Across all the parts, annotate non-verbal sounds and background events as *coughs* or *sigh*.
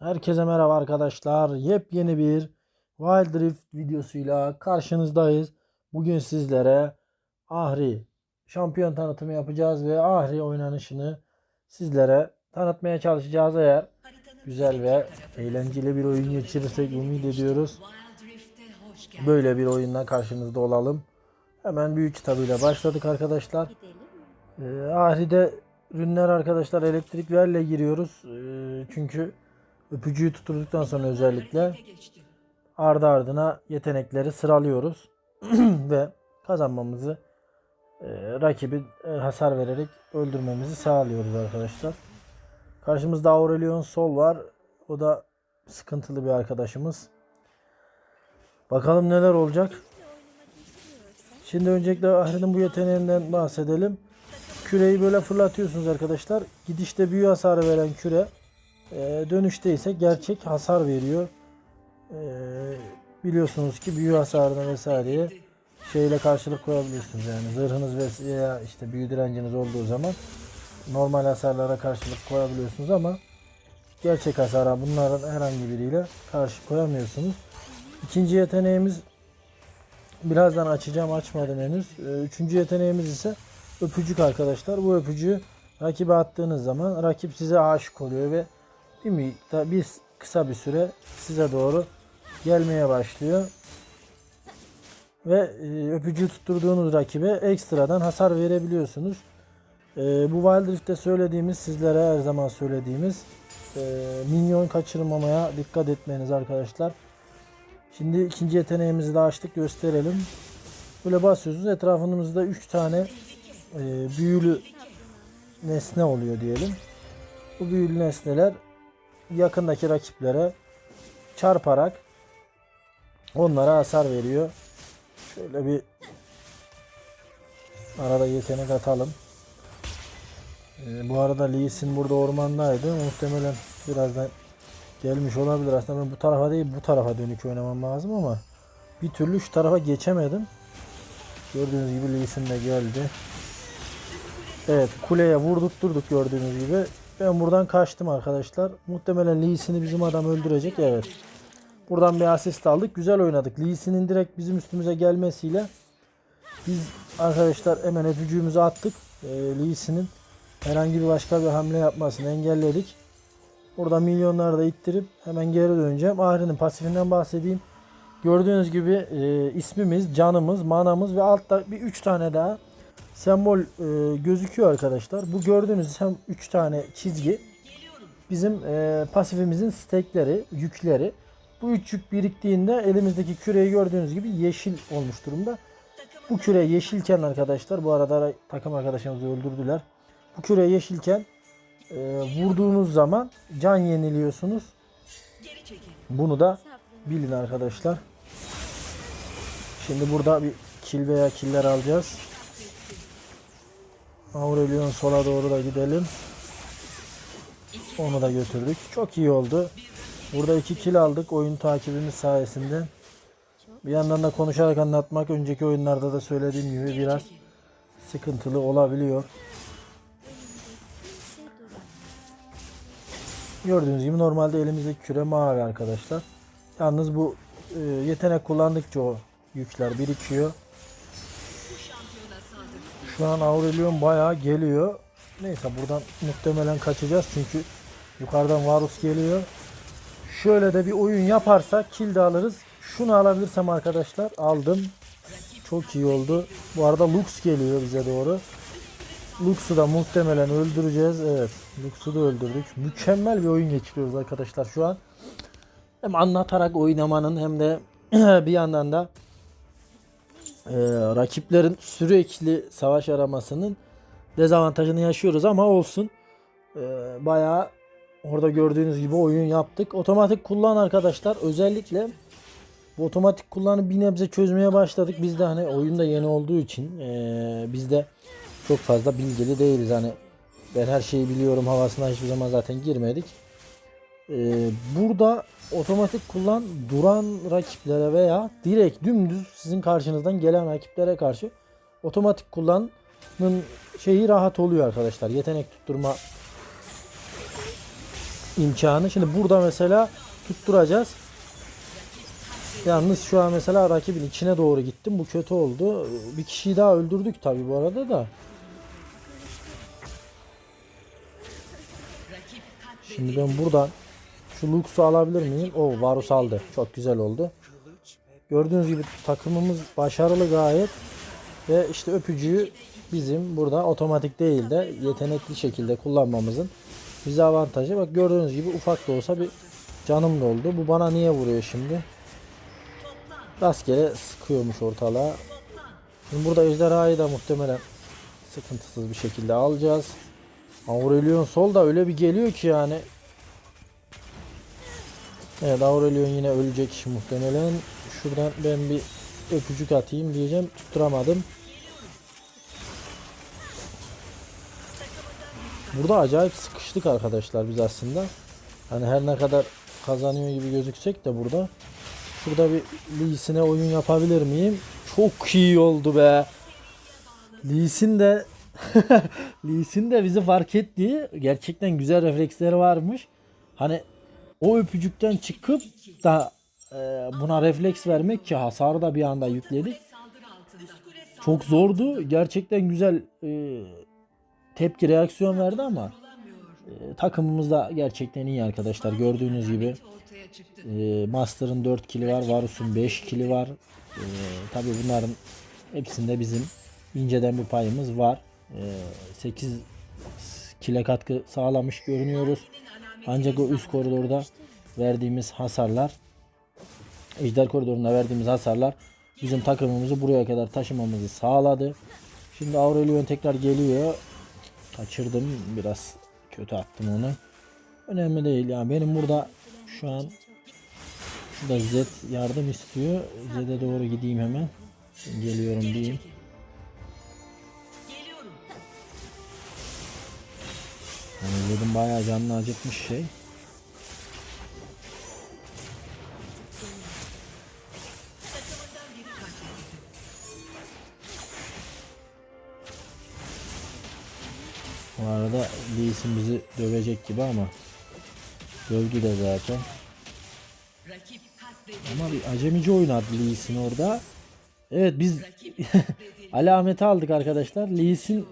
Herkese merhaba arkadaşlar. Yepyeni bir Wild Rift videosuyla karşınızdayız. Bugün sizlere Ahri şampiyon tanıtımı yapacağız ve Ahri oynanışını sizlere tanıtmaya çalışacağız eğer güzel ve eğlenceli bir oyun geçirirsek ümit ediyoruz. Böyle bir oyunla karşınızda olalım. Hemen büyük kitabıyla başladık arkadaşlar. Ee, Ahri'de ürünler arkadaşlar elektrik verle giriyoruz. Ee, çünkü öpücüğü tutturduktan sonra özellikle ardı ardına yetenekleri sıralıyoruz. *clears throat* Ve kazanmamızı e, rakibi e, hasar vererek öldürmemizi sağlıyoruz arkadaşlar. Karşımızda Aurelion Sol var. O da sıkıntılı bir arkadaşımız. Bakalım neler olacak. Şimdi öncelikle Ahri'nin bu yeteneğinden bahsedelim. Küreyi böyle fırlatıyorsunuz arkadaşlar. Gidişte büyü hasarı veren küre e, dönüşte ise gerçek hasar veriyor. E, biliyorsunuz ki büyü hasarına vesaireye şeyle karşılık koyabiliyorsunuz. Yani zırhınız veya işte büyü direnciniz olduğu zaman normal hasarlara karşılık koyabiliyorsunuz ama gerçek hasara bunların herhangi biriyle karşı koyamıyorsunuz. İkinci yeteneğimiz birazdan açacağım açmadım henüz. E, Üçüncü yeteneğimiz ise öpücük arkadaşlar. Bu öpücüğü rakibe attığınız zaman rakip size aşık oluyor ve bir miktar bir kısa bir süre size doğru gelmeye başlıyor. Ve e, öpücüğü tutturduğunuz rakibe ekstradan hasar verebiliyorsunuz. E, bu Wild Rift'te söylediğimiz sizlere her zaman söylediğimiz e, minyon kaçırmamaya dikkat etmeniz arkadaşlar. Şimdi ikinci yeteneğimizi de açtık gösterelim. Böyle basıyorsunuz etrafınızda 3 tane e, büyülü nesne oluyor diyelim. Bu büyülü nesneler yakındaki rakiplere çarparak onlara hasar veriyor. Şöyle bir arada yetenek atalım. Ee, bu arada Lee Sin burada ormandaydı. Muhtemelen birazdan gelmiş olabilir. Aslında ben bu tarafa değil bu tarafa dönük oynamam lazım ama bir türlü şu tarafa geçemedim. Gördüğünüz gibi Lee Sin de geldi. Evet kuleye vurdurtturduk gördüğünüz gibi. Ben buradan kaçtım arkadaşlar. Muhtemelen Lee Sin'i bizim adam öldürecek. Evet. Buradan bir asist aldık. Güzel oynadık. Lee Sin'in direkt bizim üstümüze gelmesiyle biz arkadaşlar hemen öpücüğümüzü attık. Ee, Lee Sin'in herhangi bir başka bir hamle yapmasını engelledik. Burada milyonları da ittirip hemen geri döneceğim. Ahri'nin pasifinden bahsedeyim. Gördüğünüz gibi e, ismimiz, canımız, manamız ve altta bir 3 tane daha sembol e, gözüküyor arkadaşlar. Bu gördüğünüz hem 3 tane çizgi bizim e, pasifimizin stekleri, yükleri. Bu üç yük biriktiğinde elimizdeki küreyi gördüğünüz gibi yeşil olmuş durumda. Bu küre yeşilken arkadaşlar bu arada takım arkadaşımızı öldürdüler. Bu küre yeşilken e, vurduğunuz zaman can yeniliyorsunuz. Bunu da bilin arkadaşlar. Şimdi burada bir kill veya killer alacağız. Aurelion sola doğru da gidelim. Onu da götürdük. Çok iyi oldu. Burada iki kill aldık oyun takibimiz sayesinde. Bir yandan da konuşarak anlatmak önceki oyunlarda da söylediğim gibi biraz sıkıntılı olabiliyor. Gördüğünüz gibi normalde elimizdeki küre mavi arkadaşlar. Yalnız bu e, yetenek kullandıkça o yükler birikiyor. Şu an Aurelion bayağı geliyor. Neyse buradan muhtemelen kaçacağız çünkü yukarıdan Varus geliyor. Şöyle de bir oyun yaparsak kill de alırız. Şunu alabilirsem arkadaşlar aldım. Çok iyi oldu. Bu arada Lux geliyor bize doğru. Lux'u da muhtemelen öldüreceğiz. Evet. Lux'u da öldürdük. Mükemmel bir oyun geçiriyoruz arkadaşlar şu an. Hem anlatarak oynamanın hem de *clears throat* bir yandan da e, rakiplerin sürekli savaş aramasının dezavantajını yaşıyoruz ama olsun. E, bayağı orada gördüğünüz gibi oyun yaptık. Otomatik kullan arkadaşlar. Özellikle bu otomatik kullanı bir nebze çözmeye başladık. Biz de hani oyunda yeni olduğu için e, biz de çok fazla bilgili değiliz. Hani ben her şeyi biliyorum havasına hiçbir zaman zaten girmedik. Ee, burada otomatik kullan duran rakiplere veya direkt dümdüz sizin karşınızdan gelen rakiplere karşı otomatik kullanın şeyi rahat oluyor arkadaşlar. Yetenek tutturma imkanı. Şimdi burada mesela tutturacağız. Yalnız şu an mesela rakibin içine doğru gittim. Bu kötü oldu. Bir kişiyi daha öldürdük tabi bu arada da. Şimdi ben buradan şu Lux'u alabilir miyim? O Varus aldı. Çok güzel oldu. Gördüğünüz gibi takımımız başarılı gayet. Ve işte öpücüğü bizim burada otomatik değil de yetenekli şekilde kullanmamızın bize avantajı. Bak gördüğünüz gibi ufak da olsa bir canım doldu. Bu bana niye vuruyor şimdi? Rastgele sıkıyormuş ortalığa. Şimdi burada ejderhayı da muhtemelen sıkıntısız bir şekilde alacağız. Aurelion sol da öyle bir geliyor ki yani. Evet Aurelion yine ölecek muhtemelen. Şuradan ben bir öpücük atayım diyeceğim. Tutturamadım. Burada acayip sıkıştık arkadaşlar biz aslında. Hani her ne kadar kazanıyor gibi gözüksek de burada. Şurada bir Lee'sine oyun yapabilir miyim? Çok iyi oldu be. Lee'sin de *laughs* Lee'sin de bizi fark etti. Gerçekten güzel refleksleri varmış. Hani o öpücükten çıkıp da e, buna refleks vermek ki hasarı da bir anda yükledik. Çok zordu. Gerçekten güzel e, tepki reaksiyon verdi ama e, takımımız da gerçekten iyi arkadaşlar. Gördüğünüz gibi e, Master'ın 4 kili var. Varus'un 5 kili var. E, Tabi bunların hepsinde bizim inceden bir payımız var. E, 8 kile katkı sağlamış görünüyoruz. Ancak o üst koridorda verdiğimiz hasarlar Ejder koridorunda verdiğimiz hasarlar bizim takımımızı buraya kadar taşımamızı sağladı. Şimdi Aurelion tekrar geliyor. Kaçırdım biraz kötü attım onu. Önemli değil ya. Benim burada şu an şurada Z yardım istiyor. Z'e doğru gideyim hemen. Geliyorum diyeyim. Yani Z'in bayağı canını acıtmış şey. Bu arada Lee Sin bizi dövecek gibi ama dövdü de zaten. Ama bir acemici oynadı Lee Sin orada. Evet biz *laughs* alameti aldık arkadaşlar. Lee Sin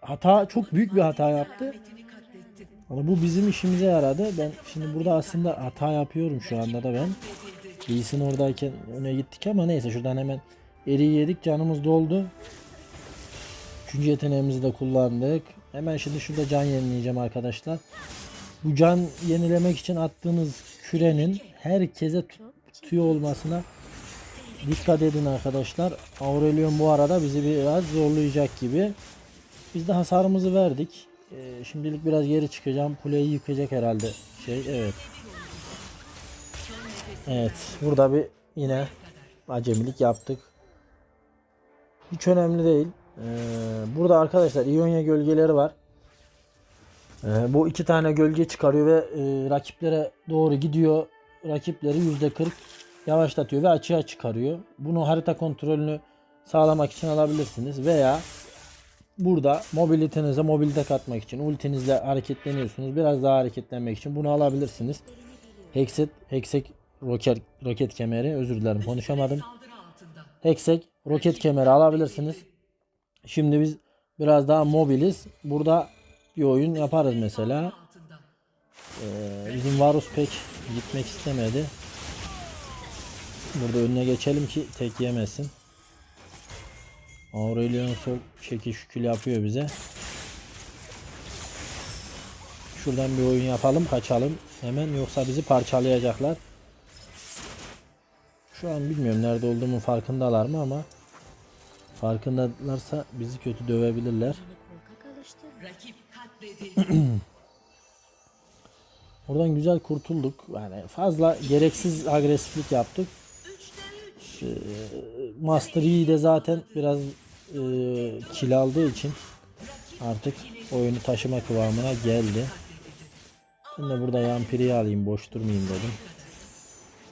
hata çok büyük bir hata yaptı. Ama bu bizim işimize yaradı. Ben şimdi burada aslında hata yapıyorum şu anda da ben. Lee Sin oradayken öne gittik ama neyse şuradan hemen eriyi yedik canımız doldu. Üçüncü yeteneğimizi de kullandık. Hemen şimdi şurada can yenileyeceğim arkadaşlar. Bu can yenilemek için attığınız kürenin herkese tutuyor olmasına dikkat edin arkadaşlar. Aurelion bu arada bizi biraz zorlayacak gibi. Biz de hasarımızı verdik. Ee, şimdilik biraz geri çıkacağım. Kuleyi yıkacak herhalde şey. Evet. Evet. Burada bir yine acemilik yaptık. Hiç önemli değil. Ee, burada arkadaşlar İonya gölgeleri var. Ee, bu iki tane gölge çıkarıyor ve e, rakiplere doğru gidiyor. Rakipleri %40 yavaşlatıyor ve açığa çıkarıyor. Bunu harita kontrolünü sağlamak için alabilirsiniz veya burada mobilitenize mobilite katmak için ultinizle hareketleniyorsunuz. Biraz daha hareketlenmek için bunu alabilirsiniz. Hexet, Hexek roket, roket kemeri özür dilerim konuşamadım. Hexek roket kemeri alabilirsiniz. Şimdi biz biraz daha mobiliz. Burada bir oyun yaparız mesela. Ee, bizim Varus pek gitmek istemedi. Burada önüne geçelim ki tek yemesin. Aurelion sol şekil şükül yapıyor bize. Şuradan bir oyun yapalım kaçalım. Hemen yoksa bizi parçalayacaklar. Şu an bilmiyorum nerede olduğumun farkındalar mı ama farkındalarsa bizi kötü dövebilirler. *clears throat* Oradan güzel kurtulduk. Yani fazla gereksiz agresiflik yaptık. Ee, Master Yi de zaten biraz e, kill aldığı için artık oyunu taşıma kıvamına geldi. Ben de burada Yampiri'yi alayım boş durmayayım dedim.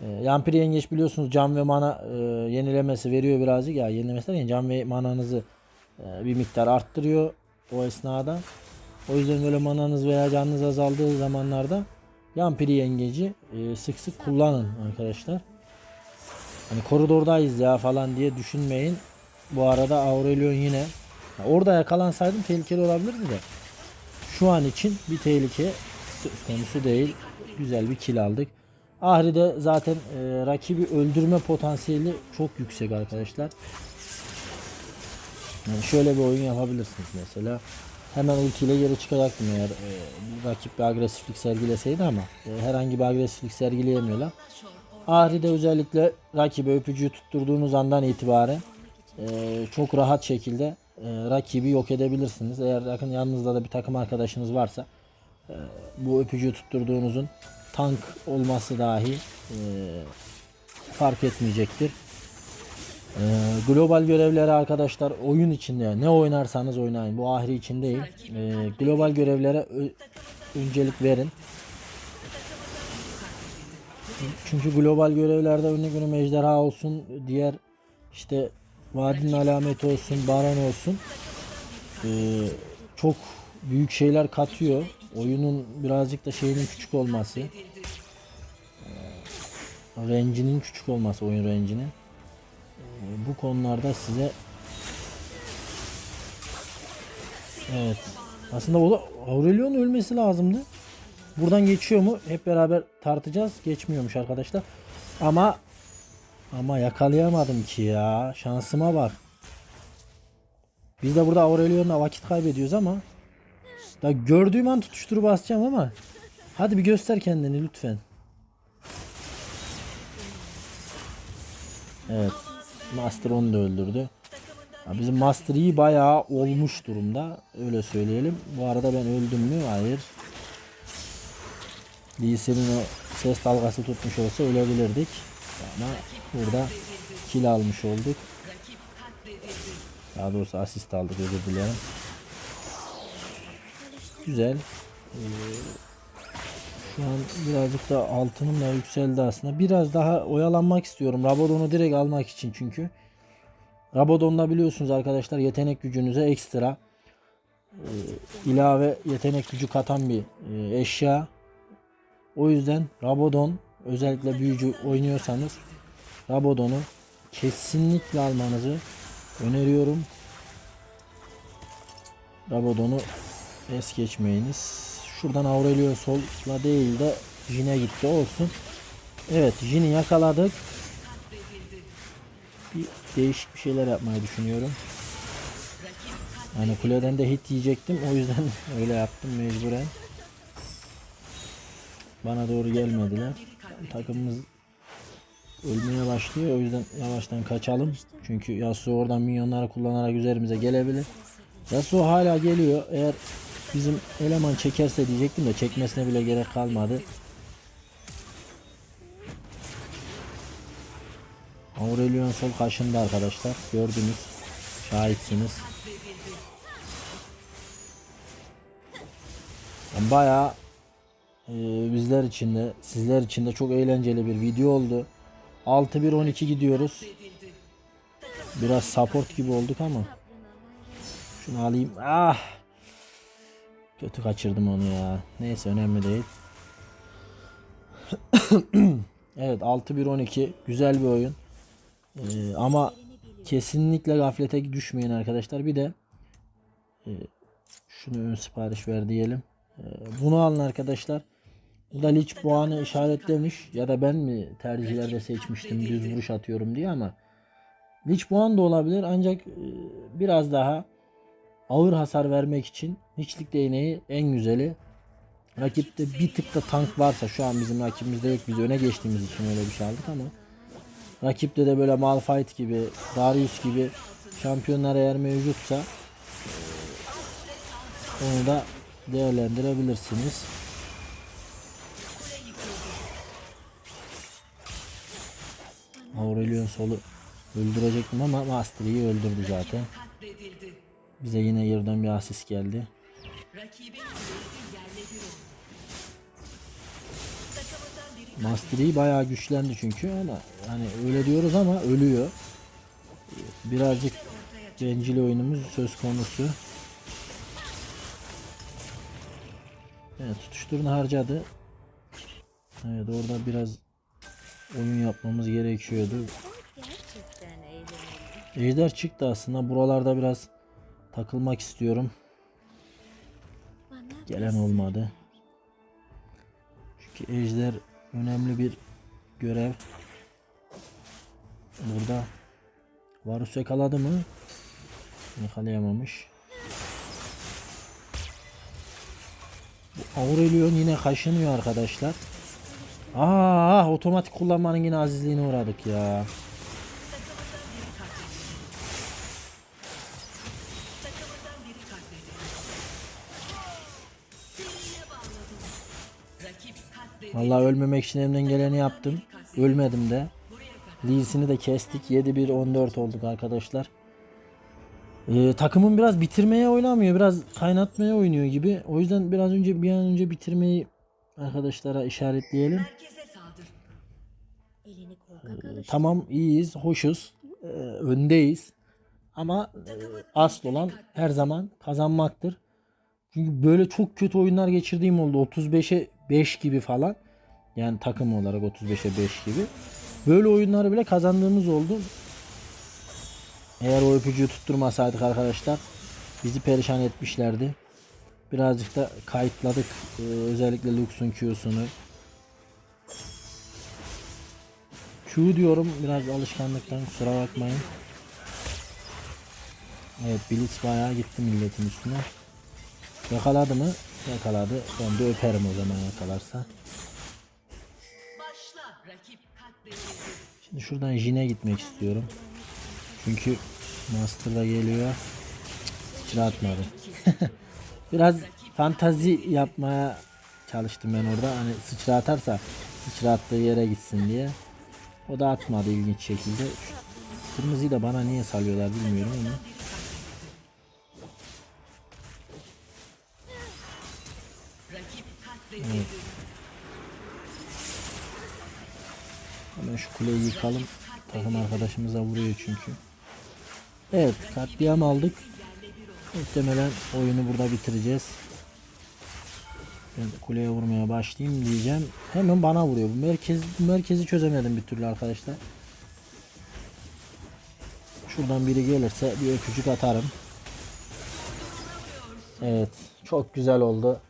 Ee, Yampiri yengeç biliyorsunuz can ve mana e, yenilemesi veriyor birazcık ya yenilemesi derken can ve mananızı e, bir miktar arttırıyor o esnada. O yüzden böyle mananız veya canınız azaldığı zamanlarda Yampiri yengeci e, sık sık kullanın arkadaşlar. Hani koridordayız ya falan diye düşünmeyin. Bu arada Aurelion yine orada yakalansaydım tehlikeli olabilirdi de. Şu an için bir tehlike söz konusu değil. Güzel bir kill aldık. Ahri'de zaten e, rakibi öldürme potansiyeli çok yüksek arkadaşlar. Yani şöyle bir oyun yapabilirsiniz mesela. Hemen ultiyle geri çıkacaktım eğer e, rakip bir agresiflik sergileseydi ama e, herhangi bir agresiflik sergileyemiyorlar. Ahri'de özellikle rakibe öpücüğü tutturduğunuz andan itibaren e, çok rahat şekilde e, rakibi yok edebilirsiniz. Eğer yakın yanınızda da bir takım arkadaşınız varsa e, bu öpücüğü tutturduğunuzun tank olması dahi e, fark etmeyecektir. Ee, global görevlere arkadaşlar oyun içinde ne oynarsanız oynayın. Bu ahri için değil. Ee, global görevlere öncelik verin. Çünkü global görevlerde örnek veriyorum ejderha olsun, diğer işte vadinin alameti olsun, baran olsun. ee, çok büyük şeyler katıyor. Oyunun birazcık da şeyinin küçük olması. Ee, range'inin küçük olması oyun range'inin bu konularda size Evet. Aslında o da Aurelion ölmesi lazımdı. Buradan geçiyor mu? Hep beraber tartacağız. Geçmiyormuş arkadaşlar. Ama ama yakalayamadım ki ya. Şansıma bak. Biz de burada Aurelion'la vakit kaybediyoruz ama da gördüğüm an tutuşturu basacağım ama hadi bir göster kendini lütfen. Evet. Master onu da öldürdü. Ya bizim Master iyi bayağı olmuş durumda. Öyle söyleyelim. Bu arada ben öldüm mü? Hayır. Sin'in o ses dalgası tutmuş olsa ölebilirdik. Ama burada kill almış olduk. Daha doğrusu asist aldık özür dilerim. Güzel. Ee, şu an birazcık da altınım da yükseldi aslında. Biraz daha oyalanmak istiyorum. Rabadon'u direkt almak için çünkü. Rabadon'da biliyorsunuz arkadaşlar yetenek gücünüze ekstra e, ilave yetenek gücü katan bir e, eşya. O yüzden Rabadon özellikle büyücü oynuyorsanız Rabadon'u kesinlikle almanızı öneriyorum. Rabadon'u es geçmeyiniz. Şuradan Aurelio solla değil de Jin'e gitti olsun. Evet Jin'i yakaladık. Bir değişik bir şeyler yapmayı düşünüyorum. Yani kuleden de hit yiyecektim. O yüzden *laughs* öyle yaptım mecburen. Bana doğru gelmediler. Takımımız ölmeye başlıyor. O yüzden yavaştan kaçalım. Çünkü Yasuo oradan minyonları kullanarak üzerimize gelebilir. Yasuo hala geliyor. Eğer bizim eleman çekerse diyecektim de çekmesine bile gerek kalmadı. Aurelion sol kaşında arkadaşlar. Gördünüz. Şahitsiniz. Yani Bayağı bizler için de sizler için de çok eğlenceli bir video oldu. 6-1-12 gidiyoruz. Biraz support gibi olduk ama. Şunu alayım. Ah! Kötü kaçırdım onu ya. Neyse önemli değil. *coughs* evet 6-1-12 güzel bir oyun. Ee, ama kesinlikle gaflete düşmeyin arkadaşlar. Bir de e, şunu ön sipariş ver diyelim. Ee, bunu alın arkadaşlar. Da Lich puanı işaretlemiş ya da ben mi tercihlerde seçmiştim düz vuruş atıyorum diye ama Lich puan da olabilir ancak e, biraz daha ağır hasar vermek için hiçlik değneği en güzeli. Rakipte bir tık da tank varsa şu an bizim rakibimizde yok biz öne geçtiğimiz için öyle bir şey aldık ama rakipte de böyle Malphite gibi Darius gibi şampiyonlar eğer mevcutsa e, onu da değerlendirebilirsiniz. Aurelion solu öldürecektim ama Master'ı öldürdü zaten. Bize yine yerden bir asist geldi. Mastery bayağı güçlendi çünkü ama hani öyle diyoruz ama ölüyor. Birazcık bencil oyunumuz söz konusu. Evet tutuşturunu harcadı. Evet orada biraz oyun yapmamız gerekiyordu. Ejder çıktı aslında. Buralarda biraz takılmak istiyorum. Gelen olmadı. Çünkü ejder önemli bir görev. Burada Varus yakaladı mı? Yakalayamamış. Bu Aurelion yine kaşınıyor arkadaşlar. Aa, otomatik kullanmanın yine azizliğine uğradık ya. Vallahi ölmemek için elimden geleni yaptım. Ölmedim de. Lee'sini de kestik. 7-1-14 olduk arkadaşlar. Ee, takımın biraz bitirmeye oynamıyor. Biraz kaynatmaya oynuyor gibi. O yüzden biraz önce bir an önce bitirmeyi arkadaşlara işaretleyelim. Alıştır. Tamam iyiyiz, hoşuz. Ee, öndeyiz. Ama e, asıl olan her zaman kazanmaktır. Çünkü böyle çok kötü oyunlar geçirdiğim oldu. 35'e 5 gibi falan. Yani takım olarak 35'e 5 gibi. Böyle oyunları bile kazandığımız oldu. Eğer o öpücüğü tutturmasaydık arkadaşlar bizi perişan etmişlerdi. Birazcık da kayıtladık. Ee, özellikle Lux'un Q'sunu. Q diyorum biraz alışkanlıktan kusura bakmayın. Evet Blitz bayağı gitti milletin üstüne. Yakaladı mı? Yakaladı. Ben de öperim o zaman yakalarsa. Şimdi şuradan Jin'e gitmek istiyorum. Çünkü Master da geliyor. Sıçra atmadı. *laughs* Biraz fantazi yapmaya çalıştım ben orada. Hani sıçra atarsa sıçra attığı yere gitsin diye. O da atmadı ilginç şekilde. Şu Kırmızıyı da bana niye salıyorlar bilmiyorum ama. Katledildi. Hemen şu kuleyi yıkalım. Takım arkadaşımıza vuruyor çünkü. Evet katliam aldık. Muhtemelen oyunu burada bitireceğiz. Ben kuleye vurmaya başlayayım diyeceğim. Hemen bana vuruyor. Bu merkez merkezi çözemedim bir türlü arkadaşlar. Şuradan biri gelirse bir öpücük atarım. Evet. Çok güzel oldu.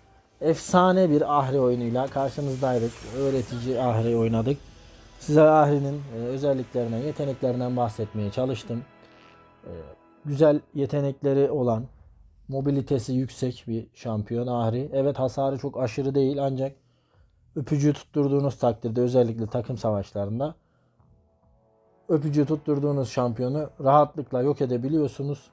Efsane bir Ahri oyunuyla karşınızdaydık. Öğretici Ahri oynadık. Size Ahri'nin e, özelliklerinden, yeteneklerinden bahsetmeye çalıştım. E, güzel yetenekleri olan, mobilitesi yüksek bir şampiyon Ahri. Evet hasarı çok aşırı değil ancak öpücüğü tutturduğunuz takdirde özellikle takım savaşlarında öpücüğü tutturduğunuz şampiyonu rahatlıkla yok edebiliyorsunuz.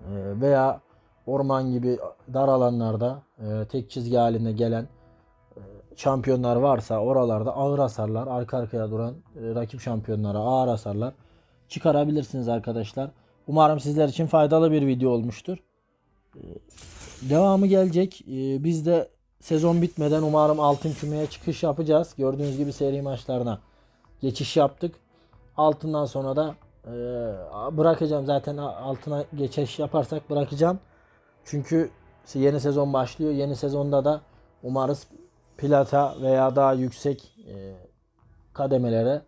E, veya orman gibi dar alanlarda e, tek çizgi halinde gelen şampiyonlar varsa oralarda ağır hasarlar arka arkaya duran e, rakip şampiyonlara ağır hasarlar çıkarabilirsiniz arkadaşlar. Umarım sizler için faydalı bir video olmuştur. E, Devamı gelecek. E, Biz de sezon bitmeden umarım altın kümeye çıkış yapacağız. Gördüğünüz gibi seri maçlarına geçiş yaptık. Altından sonra da e, bırakacağım zaten altına geçiş yaparsak bırakacağım. Çünkü yeni sezon başlıyor. Yeni sezonda da umarız plata veya daha yüksek e, kademelere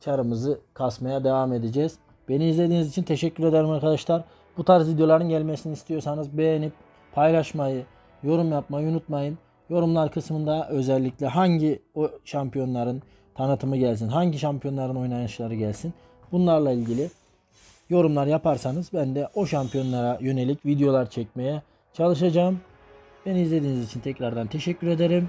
çarımızı kasmaya devam edeceğiz. Beni izlediğiniz için teşekkür ederim arkadaşlar. Bu tarz videoların gelmesini istiyorsanız beğenip paylaşmayı, yorum yapmayı unutmayın. Yorumlar kısmında özellikle hangi o şampiyonların tanıtımı gelsin, hangi şampiyonların oynayışları gelsin. Bunlarla ilgili yorumlar yaparsanız ben de o şampiyonlara yönelik videolar çekmeye çalışacağım. Beni izlediğiniz için tekrardan teşekkür ederim.